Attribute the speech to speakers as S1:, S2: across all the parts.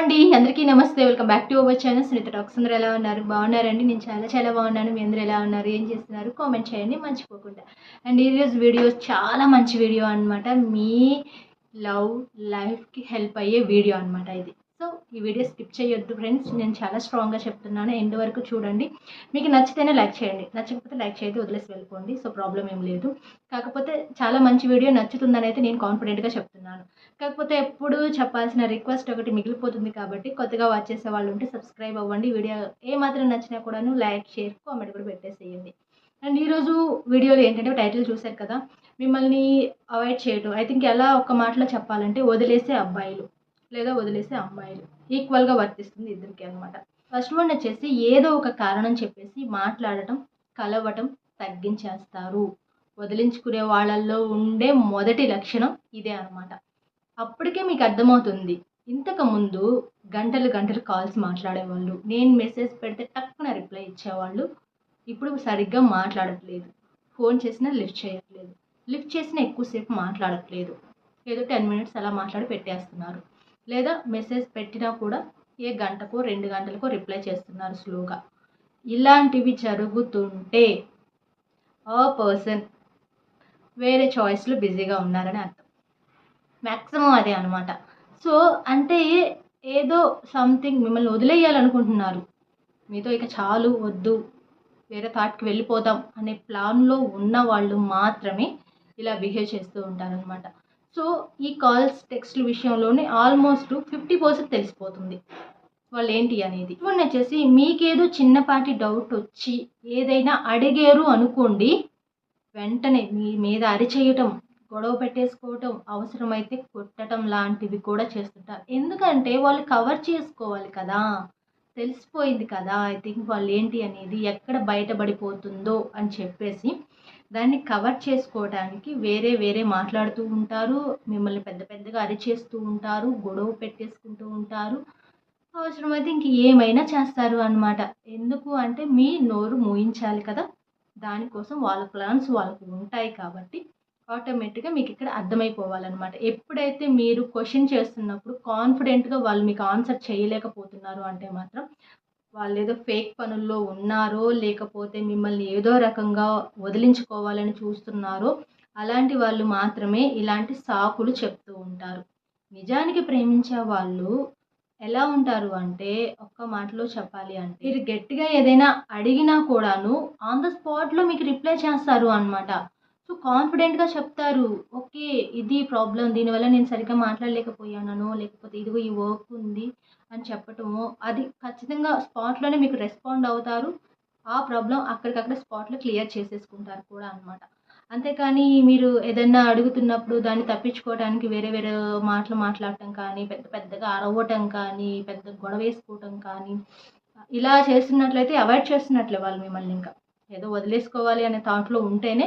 S1: అండి. అందరికీ నమస్తే. Welcome back to our channel Sunitha talks అందరూ ఎలా ఉన్నారు? బాగున్నారండి? నేను చాలా చాలా బాగున్నాను. మీ అందరూ ఎలా ఉన్నారు? ఏం చేస్తున్నారు? కామెంట్ చేయండి. మర్చిపోకుండా. అండ్ ఈరోజు వీడియో చాలా మంచి వీడియో అన్నమాట. మీ లవ్ లైఫ్కి హెల్ప్ అయ్యే వీడియో అన్నమాట ఇది. సో ఈ వీడియో స్కిప్ చేయొద్దు ఫ్రెండ్స్. నేను చాలా స్ట్రాంగ్గా చెప్తున్నాను. ఎండ్ వరకు చూడండి. మీకు నచ్చితేనే లైక్ చేయండి. నచ్చకపోతే లైక్ చేయదు వదిలేసి వెళ్ళిపోండి. సో ప్రాబ్లం ఏం లేదు. కాకపోతే చాలా మంచి వీడియో నచ్చుతుందని అయితే నేను కాన్ఫిడెంట్గా చెప్తున్నాను. కాకపోతే ఎప్పుడు చెప్పాల్సిన రిక్వెస్ట్ ఒకటి మిగిలిపోతుంది కాబట్టి కొత్తగా వాచ్ చేసే వాళ్ళు ఉంటే సబ్స్క్రైబ్ అవ్వండి. వీడియో ఏ మాత్రం నచ్చినా కూడాను లైక్ షేర్ కామెంట్ కూడా పెట్టేసేయండి. అండ్ ఈరోజు వీడియోలో ఏంటంటే టైటిల్ చూశారు కదా. మిమ్మల్ని అవాయిడ్ చేయటం. ఐ థింక్ ఎలా ఒక మాటలో చెప్పాలంటే వదిలేసే అబ్బాయిలు. లేదా వదిలేసే అమ్మాయిలు. ఈక్వల్గా వర్తిస్తుంది ఇద్దరికి అనమాట ఫస్ట్ వన్ వచ్చేసి ఏదో ఒక కారణం చెప్పేసి మాట్లాడటం కలవటం తగ్గించేస్తారు. వదిలించుకునే వాళ్ళల్లో ఉండే మొదటి లక్షణం ఇదే అనమాట అప్పటికే మీకు అర్థమవుతుంది. ఇంతకుముందు గంటలు గంటలు కాల్స్ మాట్లాడేవాళ్ళు. నేను మెసేజ్ పెడితే టక్కున రిప్లై ఇచ్చేవాళ్ళు. ఇప్పుడు సరిగ్గా మాట్లాడట్లేదు. ఫోన్ చేసినా లిఫ్ట్ చేయట్లేదు. లిఫ్ట్ చేసినా ఎక్కువసేపు మాట్లాడట్లేదు. ఏదో టెన్ మినిట్స్ అలా మాట్లాడి పెట్టేస్తున్నారు. లేదా మెసేజ్ పెట్టినా కూడా ఏ గంటకు రెండు గంటలకు రిప్లై చేస్తున్నారు స్లోగా. ఇలాంటివి జరుగుతుంటే ఆ పర్సన్ వేరే చాయిస్లో బిజీగా ఉన్నారని అర్థం. మ్యాక్సిమం అదే అనమాట సో అంటే ఏదో సంథింగ్ మిమ్మల్ని వదిలేయాలనుకుంటున్నారు. మీతో ఇక చాలు వద్దు వేరే థాట్కి వెళ్ళిపోదాం అనే ప్లాన్లో ఉన్న వాళ్ళు మాత్రమే ఇలా బిహేవ్ చేస్తూ ఉంటారనమాట సో ఈ కాల్స్ టెక్స్ట్ల విషయంలోనే ఆల్మోస్ట్ ఫిఫ్టీ పర్సెంట్ తెలిసిపోతుంది. వాళ్ళు ఏంటి అనేది. ఇప్పుడు వచ్చేసి మీకేదో చిన్నపాటి డౌట్ వచ్చి ఏదైనా అడిగారు అనుకోండి వెంటనే మీ మీద అరిచేయటం గొడవ పెట్టేసుకోవటం అవసరమైతే కొట్టడం లాంటివి కూడా చేస్తుంటారు. ఎందుకంటే వాళ్ళు కవర్ చేసుకోవాలి కదా తెలిసిపోయింది కదా ఐ థింక్ వాళ్ళు ఏంటి అనేది ఎక్కడ బయటపడిపోతుందో అని చెప్పేసి దాన్ని కవర్ చేసుకోవడానికి వేరే వేరే మాట్లాడుతూ ఉంటారు మిమ్మల్ని పెద్ద పెద్దగా అరిచేస్తూ ఉంటారు గొడవ పెట్టేసుకుంటూ ఉంటారు. అవసరమైతే ఇంక ఏమైనా చేస్తారు అనమాట ఎందుకు అంటే మీ నోరు మూయించాలి కదా. దానికోసం వాళ్ళ ప్లాన్స్ వాళ్ళకి ఉంటాయి కాబట్టి ఆటోమేటిక్గా మీకు ఇక్కడ అర్థమైపోవాలన్నమాట. ఎప్పుడైతే మీరు క్వశ్చన్ చేస్తున్నప్పుడు కాన్ఫిడెంట్గా వాళ్ళు మీకు ఆన్సర్ చేయలేకపోతున్నారు అంటే మాత్రం వాళ్ళు ఏదో ఫేక్ పనుల్లో ఉన్నారో లేకపోతే మిమ్మల్ని ఏదో రకంగా వదిలించుకోవాలని చూస్తున్నారో అలాంటి వాళ్ళు మాత్రమే ఇలాంటి సాకులు చెప్తూ ఉంటారు. నిజానికి ప్రేమించే వాళ్ళు ఎలా ఉంటారు అంటే ఒక్క మాటలో చెప్పాలి అంటే మీరు గట్టిగా ఏదైనా అడిగినా కూడాను ఆన్ ద స్పాట్లో మీకు రిప్లై చేస్తారు అనమాట సో కాన్ఫిడెంట్గా చెప్తారు ఓకే ఇది ప్రాబ్లం దీనివల్ల నేను సరిగ్గా మాట్లాడలేకపోయాను లేకపోతే ఇదిగో ఈ వర్క్ ఉంది అని చెప్పటము అది ఖచ్చితంగా స్పాట్లోనే మీకు రెస్పాండ్ అవుతారు. ఆ ప్రాబ్లం అక్కడికక్కడ స్పాట్లో క్లియర్ చేసేసుకుంటారు కూడా అనమాట అంతేకాని మీరు ఏదన్నా అడుగుతున్నప్పుడు దాన్ని తప్పించుకోవడానికి వేరే వేరే మాటలు మాట్లాడటం కానీ పెద్ద పెద్దగా అరవటం కానీ పెద్ద గొడవ వేసుకోవటం కానీ ఇలా చేస్తున్నట్లయితే అవాయిడ్ చేస్తున్నట్లే వాళ్ళు మిమ్మల్ని ఇంకా. ఏదో వదిలేసుకోవాలి అనే థాట్లో ఉంటేనే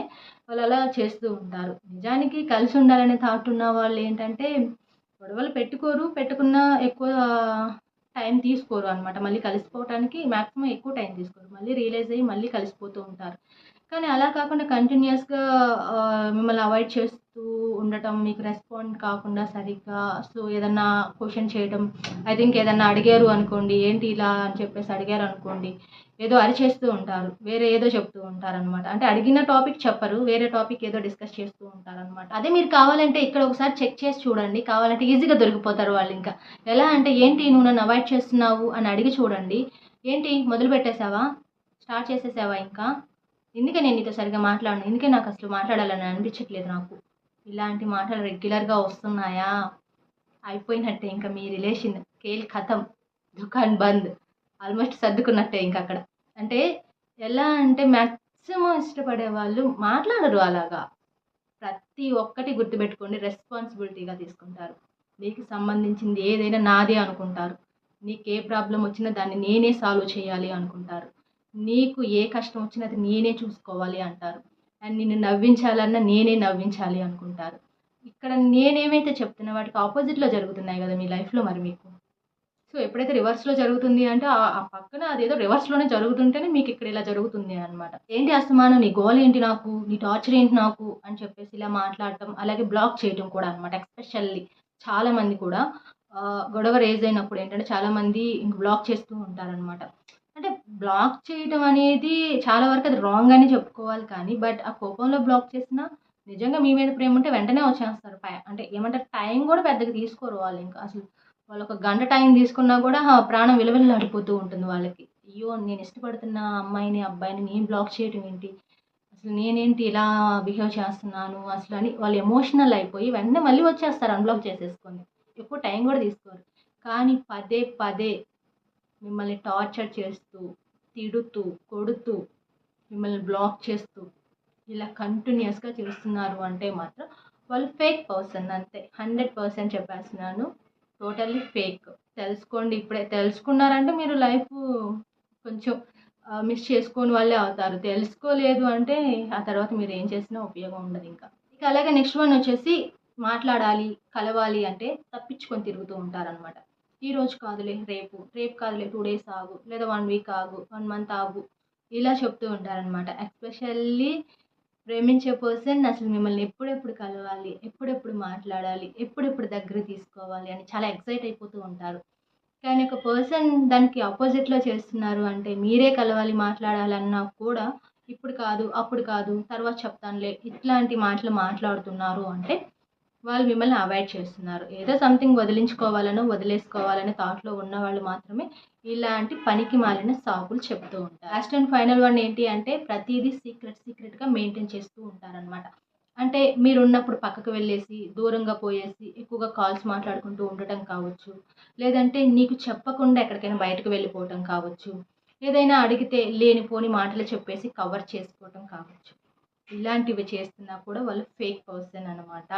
S1: వాళ్ళు అలా చేస్తూ ఉంటారు. నిజానికి కలిసి ఉండాలనే థాట్ ఉన్న వాళ్ళు ఏంటంటే గొడవలు పెట్టుకోరు పెట్టుకున్న ఎక్కువ టైం తీసుకోరు అనమాట మళ్ళీ కలిసిపోవటానికి మ్యాక్సిమం ఎక్కువ టైం తీసుకోరు. మళ్ళీ రియలైజ్ అయ్యి మళ్ళీ కలిసిపోతూ ఉంటారు. కానీ అలా కాకుండా కంటిన్యూస్గా మిమ్మల్ని అవాయిడ్ చేస్తూ ఉండటం మీకు రెస్పాండ్ కాకుండా సరిగ్గా సో ఏదన్నా క్వశ్చన్ చేయడం ఐ థింక్ ఏదన్నా అడిగారు అనుకోండి ఏంటి ఇలా అని చెప్పేసి అడిగారు అనుకోండి ఏదో అరిచేస్తూ ఉంటారు వేరే ఏదో చెప్తూ ఉంటారనమాట అంటే అడిగిన టాపిక్ చెప్పరు వేరే టాపిక్ ఏదో డిస్కస్ చేస్తూ ఉంటారనమాట అదే మీరు కావాలంటే ఇక్కడ ఒకసారి చెక్ చేసి చూడండి కావాలంటే ఈజీగా దొరికిపోతారు వాళ్ళు ఇంకా. ఎలా అంటే ఏంటి నువ్వు నన్ను అవాయిడ్ చేస్తున్నావు? అని అడిగి చూడండి. ఏంటి? మొదలు పెట్టేశావా? స్టార్ట్ చేసేసావా ఇంకా? ఎందుకే నేను నీతో సరిగ్గా మాట్లాడను? ఎందుకే నాకు అసలు మాట్లాడాలని అనిపించట్లేదు నాకు? ఇలాంటి మాటలు రెగ్యులర్గా వస్తున్నాయా? అయిపోయినట్టే ఇంకా మీ రిలేషన్. కేల్ ఖతం దుకాన్ బంద్. ఆల్మోస్ట్ సర్దుకున్నట్టే ఇంకా అక్కడ. అంటే ఎలా అంటే మ్యాక్సిమం ఇష్టపడే వాళ్ళు మాట్లాడరు అలాగా. ప్రతి ఒక్కటి గుర్తుపెట్టుకోండి రెస్పాన్సిబిలిటీగా తీసుకుంటారు. నీకు సంబంధించింది ఏదైనా నాదే అనుకుంటారు. నీకు ఏ ప్రాబ్లం వచ్చినా దాన్ని నేనే సాల్వ్ చేయాలి అనుకుంటారు. నీకు ఏ కష్టం వచ్చినా అది నేనే చూసుకోవాలి అంటారు. అండ్ నిన్ను నవ్వించాలన్నా నేనే నవ్వించాలి అనుకుంటారు. ఇక్కడ నేనేమైతే చెప్తున్నా వాటికి ఆపోజిట్లో జరుగుతున్నాయి కదా మీ లైఫ్లో మరి మీకు? సో ఎప్పుడైతే రివర్స్లో జరుగుతుంది అంటే ఆ పక్కన అదేదో రివర్స్లోనే జరుగుతుంటేనే మీకు ఇక్కడ ఇలా జరుగుతుంది అనమాట ఏంటి అస్తమానం? నీ గోల్ ఏంటి నాకు? నీ టార్చర్ ఏంటి నాకు? అని చెప్పేసి ఇలా మాట్లాడటం అలాగే బ్లాక్ చేయటం కూడా అనమాట ఎస్పెషల్లీ చాలామంది కూడా. గొడవ రేజ్ అయినప్పుడు ఏంటంటే చాలామంది ఇంక బ్లాక్ చేస్తూ ఉంటారనమాట అంటే బ్లాక్ చేయటం అనేది చాలా వరకు అది రాంగ్ అని చెప్పుకోవాలి కానీ బట్ ఆ కోపంలో బ్లాక్ చేసినా నిజంగా మీ మీద ప్రేమ ఉంటే వెంటనే వచ్చేస్తారు. పై- అంటే ఏమంటారు టైం కూడా పెద్దగా తీసుకోరు వాళ్ళు ఇంకా. అసలు వాళ్ళు ఒక గంట టైం తీసుకున్నా కూడా ప్రాణం విలువలాడిపోతూ ఉంటుంది వాళ్ళకి. అయ్యో నేను ఇష్టపడుతున్న అమ్మాయిని అబ్బాయిని నేను బ్లాక్ చేయడం ఏంటి? అసలు నేనేంటి ఇలా బిహేవ్ చేస్తున్నాను? అసలు అని వాళ్ళు ఎమోషనల్ అయిపోయి వెంటనే మళ్ళీ వచ్చేస్తారు అన్బ్లాక్ చేసేసుకొని. ఎక్కువ టైం కూడా తీసుకోరు. కానీ పదే పదే మిమ్మల్ని టార్చర్ చేస్తూ తిడుతూ కొడుతూ మిమ్మల్ని బ్లాక్ చేస్తూ ఇలా కంటిన్యూస్గా చేస్తున్నారు అంటే మాత్రం వాళ్ళు ఫేక్ పర్సన్ అంతే. హండ్రెడ్ పర్సెంట్ చెప్పేస్తున్నాను. టోటల్లీ ఫేక్ తెలుసుకోండి. ఇప్పుడే తెలుసుకున్నారంటే మీరు లైఫ్ కొంచెం మిస్ చేసుకొని వాళ్ళే అవుతారు. తెలుసుకోలేదు అంటే ఆ తర్వాత మీరు ఏం చేసినా ఉపయోగం ఉండదు ఇంకా. ఇక అలాగే నెక్స్ట్ వన్ వచ్చేసి మాట్లాడాలి కలవాలి అంటే తప్పించుకొని తిరుగుతూ ఉంటారనమాట ఈ రోజు కాదులే రేపు. రేపు కాదులే టూ డేస్ ఆగు. లేదా వన్ వీక్ ఆగు వన్ మంత్ ఆగు. ఇలా చెప్తూ ఉంటారనమాట ఎస్పెషల్లీ ప్రేమించే పర్సన్ అసలు మిమ్మల్ని ఎప్పుడెప్పుడు కలవాలి ఎప్పుడెప్పుడు మాట్లాడాలి ఎప్పుడెప్పుడు దగ్గర తీసుకోవాలి అని చాలా ఎక్సైట్ అయిపోతూ ఉంటారు. కానీ ఒక పర్సన్ దానికి ఆపోజిట్లో చేస్తున్నారు అంటే మీరే కలవాలి మాట్లాడాలన్నా కూడా ఇప్పుడు కాదు అప్పుడు కాదు తర్వాత చెప్తానులే ఇట్లాంటి మాటలు మాట్లాడుతున్నారు అంటే వాళ్ళు మిమ్మల్ని అవాయిడ్ చేస్తున్నారు. ఏదో సంథింగ్ వదిలించుకోవాలనో వదిలేసుకోవాలనే థాట్లో ఉన్న వాళ్ళు మాత్రమే ఇలాంటి పనికి మాలిన సాకులు చెప్తూ ఉంటారు. లాస్ట్ అండ్ ఫైనల్ వన్ ఏంటి అంటే ప్రతిదీ సీక్రెట్ సీక్రెట్గా మెయింటైన్ చేస్తూ ఉంటారనమాట అంటే మీరు ఉన్నప్పుడు పక్కకు వెళ్ళేసి దూరంగా పోయేసి ఎక్కువగా కాల్స్ మాట్లాడుకుంటూ ఉండటం కావచ్చు. లేదంటే నీకు చెప్పకుండా ఎక్కడికైనా బయటకు వెళ్ళిపోవటం కావచ్చు. ఏదైనా అడిగితే లేనిపోని మాటలు చెప్పేసి కవర్ చేసుకోవటం కావచ్చు. ఇలాంటివి చేస్తున్నా కూడా వాళ్ళు ఫేక్ పర్సన్ అనమాట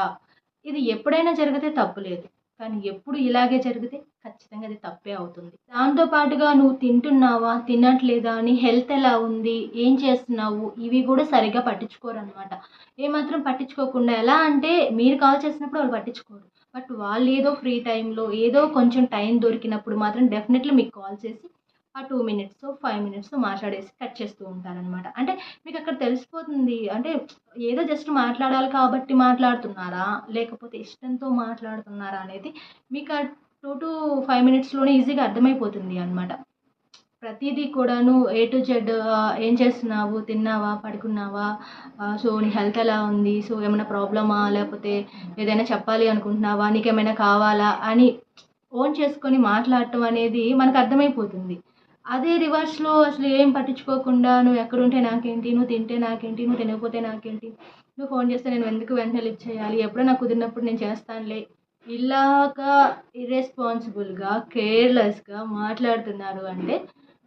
S1: ఇది ఎప్పుడైనా జరిగితే తప్పు లేదు. కానీ ఎప్పుడు ఇలాగే జరిగితే ఖచ్చితంగా అది తప్పే అవుతుంది. దాంతో పాటుగా నువ్వు తింటున్నావా తినట్లేదా నీ హెల్త్ ఎలా ఉంది ఏం చేస్తున్నావు ఇవి కూడా సరిగ్గా పట్టించుకోరు అనమాట ఏమాత్రం పట్టించుకోకుండా ఎలా అంటే మీరు కాల్ చేసినప్పుడు వాళ్ళు పట్టించుకోరు. బట్ వాళ్ళు ఏదో ఫ్రీ టైంలో ఏదో కొంచెం టైం దొరికినప్పుడు మాత్రం డెఫినెట్లీ మీకు కాల్ చేసి ఆ టూ మినిట్స్ ఫైవ్ మినిట్స్ మాట్లాడేసి కట్ చేస్తూ ఉంటారనమాట అంటే మీకు అక్కడ తెలిసిపోతుంది. అంటే ఏదో జస్ట్ మాట్లాడాలి కాబట్టి మాట్లాడుతున్నారా? లేకపోతే ఇష్టంతో మాట్లాడుతున్నారా అనేది మీకు ఆ టూ టు ఫైవ్ మినిట్స్లోనే ఈజీగా అర్థమైపోతుంది అనమాట ప్రతిదీ కూడాను ఏ టు జెడ్ ఏం చేస్తున్నావు? తిన్నావా? పడుకున్నావా? సో నీ హెల్త్ ఎలా ఉంది? సో ఏమైనా ప్రాబ్లమా? లేకపోతే ఏదైనా చెప్పాలి అనుకుంటున్నావా? నీకేమైనా కావాలా? అని ఓన్ చేసుకొని మాట్లాడటం అనేది మనకు అర్థమైపోతుంది. అదే రివర్స్లో అసలు ఏం పట్టించుకోకుండా నువ్వు ఎక్కడుంటే నాకేంటి నువ్వు తింటే నాకేంటి నువ్వు తినకపోతే నాకేంటి నువ్వు ఫోన్ చేస్తే నేను ఎందుకు వెంటనే లిఫ్ట్ చేయాలి ఎప్పుడో నాకు కుదిరినప్పుడు నేను చేస్తానులే. ఇలాగా ఇర్రెస్పాన్సిబుల్గా కేర్లెస్గా మాట్లాడుతున్నారు అంటే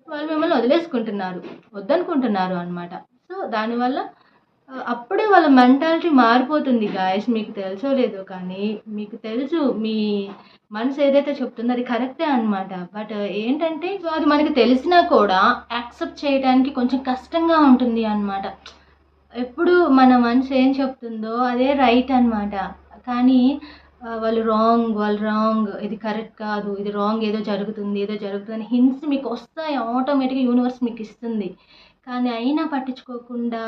S1: వాళ్ళు మిమ్మల్ని వదిలేసుకుంటున్నారు వద్దనుకుంటున్నారు అనమాట సో దానివల్ల అప్పుడే వాళ్ళ మెంటాలిటీ మారిపోతుంది గాయస్ మీకు తెలుసో లేదో కానీ మీకు తెలుసు మీ మనసు ఏదైతే చెప్తుందో అది కరెక్టే అనమాట బట్ ఏంటంటే సో అది మనకి తెలిసినా కూడా యాక్సెప్ట్ చేయడానికి కొంచెం కష్టంగా ఉంటుంది అనమాట ఎప్పుడు మన మనసు ఏం చెప్తుందో అదే రైట్ అనమాట కానీ వాళ్ళు రాంగ్ వాళ్ళు రాంగ్ ఇది కరెక్ట్ కాదు ఇది రాంగ్ ఏదో జరుగుతుంది ఏదో జరుగుతుంది హింట్స్ మీకు వస్తాయి ఆటోమేటిక్గా యూనివర్స్ మీకు ఇస్తుంది. కానీ అయినా పట్టించుకోకుండా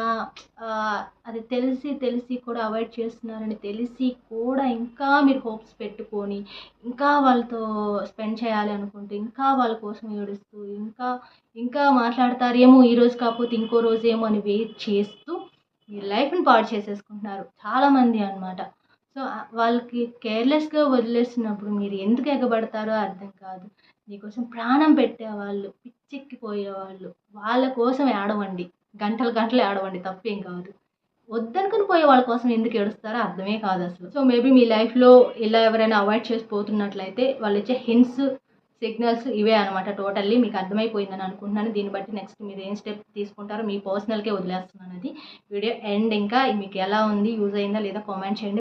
S1: అది తెలిసి తెలిసి కూడా అవాయిడ్ చేస్తున్నారని తెలిసి కూడా ఇంకా మీరు హోప్స్ పెట్టుకొని ఇంకా వాళ్ళతో స్పెండ్ చేయాలి అనుకుంటే ఇంకా వాళ్ళ కోసం ఏడుస్తూ ఇంకా ఇంకా మాట్లాడతారేమో ఈ రోజు కాకపోతే ఇంకో రోజు ఏమో అని వెయిట్ చేస్తూ మీ లైఫ్ని పాడు చేసేసుకుంటున్నారు చాలామంది అన్నమాట. సో వాళ్ళకి కేర్లెస్గా వదిలేసినప్పుడు మీరు ఎందుకు ఎగబడతారో అర్థం కాదు. నీకోసం ప్రాణం పెట్టేవాళ్ళు పిచ్చెక్కిపోయేవాళ్ళు. వాళ్ళ కోసం ఏడవండి. గంటలు గంటలు ఏడవండి తప్పేం కాదు. వద్దనుకుని పోయే వాళ్ళ కోసం ఎందుకు ఏడుస్తారో అర్థమే కాదు అసలు. సో మేబీ మీ లైఫ్లో ఇలా ఎవరైనా అవాయిడ్ చేసి పోతున్నట్లయితే వాళ్ళు ఇచ్చే హింట్స్ సిగ్నల్స్ ఇవే అనమాట టోటల్లీ మీకు అర్థమైపోయిందని అనుకుంటున్నాను. దీన్ని బట్టి నెక్స్ట్ మీరు ఏం స్టెప్ తీసుకుంటారో మీ పర్సనల్కే వదిలేస్తున్నాను అది. వీడియో ఎండ్ ఇంకా మీకు ఎలా ఉంది? యూజ్ అయిందా లేదా? కామెంట్ చేయండి.